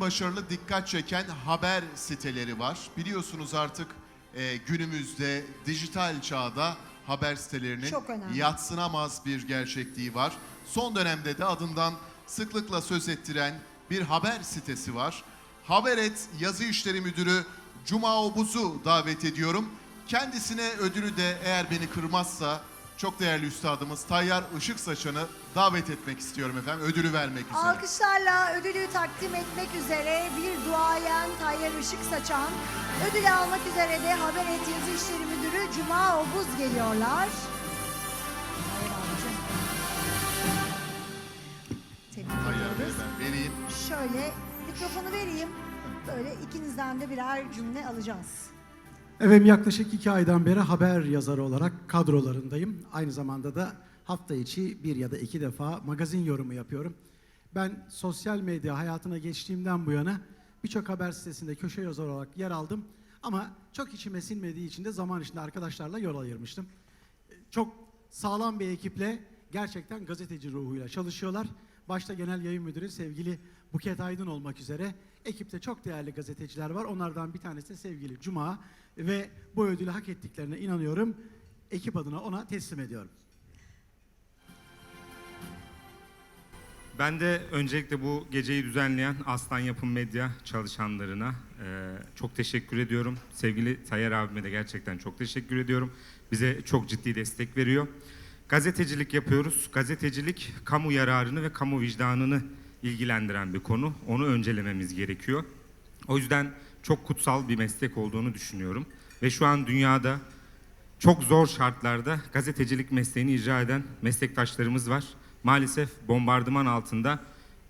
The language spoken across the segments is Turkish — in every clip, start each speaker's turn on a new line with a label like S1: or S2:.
S1: başarılı dikkat çeken haber siteleri var. Biliyorsunuz artık e, günümüzde dijital çağda haber sitelerinin
S2: Çok önemli.
S1: yatsınamaz bir gerçekliği var. Son dönemde de adından sıklıkla söz ettiren bir haber sitesi var. Haberet Yazı İşleri Müdürü Cuma Obuz'u davet ediyorum. Kendisine ödülü de eğer beni kırmazsa çok değerli üstadımız Tayyar Işık Saçan'ı davet etmek istiyorum efendim. Ödülü vermek üzere.
S2: Alkışlarla ödülü takdim etmek üzere bir duayen Tayyar Işık Saçan, ödülü almak üzere de Haber Yazı İşleri Müdürü Cuma Obuz geliyorlar.
S1: Tayyar Bey ben vereyim.
S2: Şöyle mikrofonu vereyim. Böyle ikinizden de birer cümle alacağız.
S3: Efendim yaklaşık iki aydan beri haber yazarı olarak kadrolarındayım. Aynı zamanda da hafta içi bir ya da iki defa magazin yorumu yapıyorum. Ben sosyal medya hayatına geçtiğimden bu yana birçok haber sitesinde köşe yazarı olarak yer aldım. Ama çok içime sinmediği için de zaman içinde arkadaşlarla yol ayırmıştım. Çok sağlam bir ekiple gerçekten gazeteci ruhuyla çalışıyorlar. Başta Genel Yayın Müdürü sevgili Buket Aydın olmak üzere ekipte çok değerli gazeteciler var. Onlardan bir tanesi sevgili Cuma ve bu ödülü hak ettiklerine inanıyorum. Ekip adına ona teslim ediyorum.
S4: Ben de öncelikle bu geceyi düzenleyen Aslan Yapım Medya çalışanlarına e, çok teşekkür ediyorum. Sevgili Tayyar abime de gerçekten çok teşekkür ediyorum. Bize çok ciddi destek veriyor. Gazetecilik yapıyoruz. Gazetecilik kamu yararını ve kamu vicdanını ilgilendiren bir konu. Onu öncelememiz gerekiyor. O yüzden çok kutsal bir meslek olduğunu düşünüyorum. Ve şu an dünyada çok zor şartlarda gazetecilik mesleğini icra eden meslektaşlarımız var. Maalesef bombardıman altında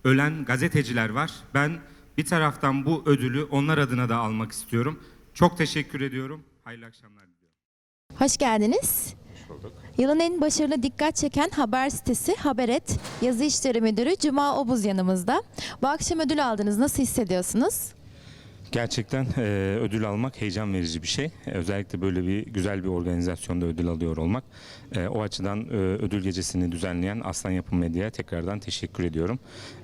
S4: ölen gazeteciler var. Ben bir taraftan bu ödülü onlar adına da almak istiyorum. Çok teşekkür ediyorum. Hayırlı akşamlar diliyorum.
S5: Hoş geldiniz. Yılın en başarılı dikkat çeken haber sitesi Haberet Yazı İşleri Müdürü Cuma Obuz yanımızda. Bu akşam ödül aldınız. Nasıl hissediyorsunuz?
S4: Gerçekten e, ödül almak heyecan verici bir şey. Özellikle böyle bir güzel bir organizasyonda ödül alıyor olmak. E, o açıdan e, ödül gecesini düzenleyen Aslan Yapım Medya'ya tekrardan teşekkür ediyorum.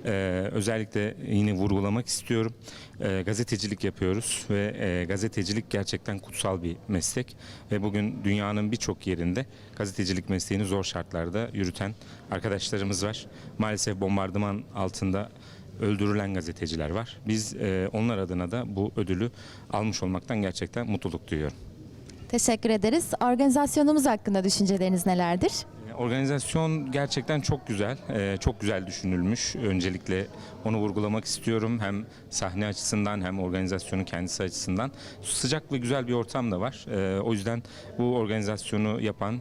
S4: E, özellikle yine vurgulamak istiyorum. E, gazetecilik yapıyoruz ve e, gazetecilik gerçekten kutsal bir meslek. Ve bugün dünyanın birçok yerinde gazetecilik mesleğini zor şartlarda yürüten arkadaşlarımız var. Maalesef bombardıman altında öldürülen gazeteciler var. Biz e, onlar adına da bu ödülü almış olmaktan gerçekten mutluluk duyuyorum.
S5: Teşekkür ederiz. Organizasyonumuz hakkında düşünceleriniz nelerdir?
S4: E, Organizasyon gerçekten çok güzel, e, çok güzel düşünülmüş. Öncelikle onu vurgulamak istiyorum. Hem sahne açısından hem organizasyonun kendisi açısından. Sıcak ve güzel bir ortam da var. E, O yüzden bu organizasyonu yapan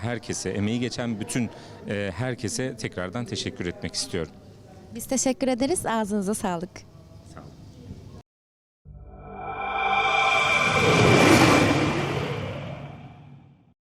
S4: herkese, emeği geçen bütün herkese tekrardan teşekkür etmek istiyorum.
S5: Biz teşekkür ederiz. Ağzınıza sağlık. Sağ olun.